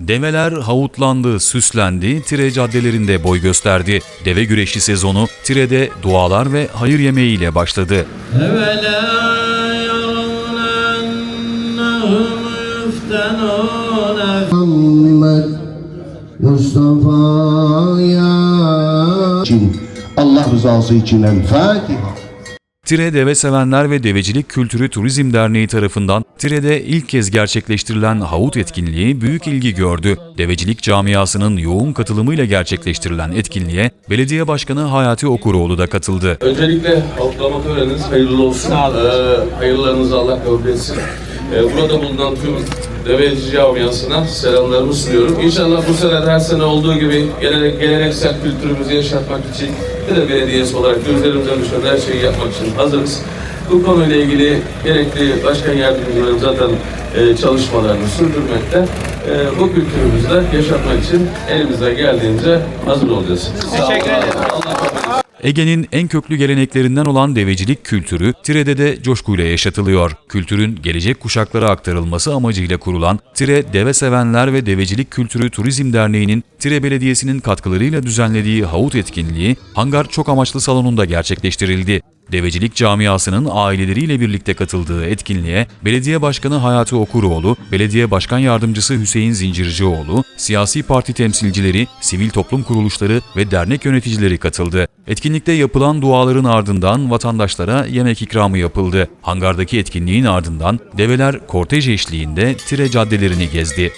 Develer havutlandı, süslendi, Tire caddelerinde boy gösterdi. Deve güreşi sezonu Tire'de dualar ve hayır yemeğiyle başladı. Mustafa ya Allah rızası için El Fatiha. Tire Deve Sevenler ve Devecilik Kültürü Turizm Derneği tarafından Tire'de ilk kez gerçekleştirilen havut etkinliği büyük ilgi gördü. Devecilik camiasının yoğun katılımıyla gerçekleştirilen etkinliğe Belediye Başkanı Hayati Okuroğlu da katıldı. Öncelikle avutlama töreniniz hayırlı olsun. Ee, hayırlarınızı Allah kabul etsin. Ee, burada bulunan tüm deveci camiasına selamlarımı sunuyorum. İnşallah bu sene de her sene olduğu gibi gelenek, geleneksel kültürümüzü yaşatmak için Tire Belediyesi olarak gözlerimize düşen her şeyi yapmak için hazırız. Bu konuyla ilgili gerekli başkan yardımcılarım zaten e, çalışmalarını sürdürmekte. E, bu kültürümüzü de yaşatmak için elimizden geldiğince hazır olacağız. Teşekkür ederim. Allah kabul etsin. Ege'nin en köklü geleneklerinden olan devecilik kültürü Tire'de de coşkuyla yaşatılıyor. Kültürün gelecek kuşaklara aktarılması amacıyla kurulan Tire Deve Sevenler ve Devecilik Kültürü Turizm Derneği'nin Tire Belediyesi'nin katkılarıyla düzenlediği havut etkinliği Hangar Çok Amaçlı Salonu'nda gerçekleştirildi. Devecilik camiasının aileleriyle birlikte katıldığı etkinliğe Belediye Başkanı Hayati Okuroğlu, Belediye Başkan Yardımcısı Hüseyin Zincircioğlu, siyasi parti temsilcileri, sivil toplum kuruluşları ve dernek yöneticileri katıldı. Etkinlikte yapılan duaların ardından vatandaşlara yemek ikramı yapıldı. Hangardaki etkinliğin ardından develer kortej eşliğinde Tire caddelerini gezdi.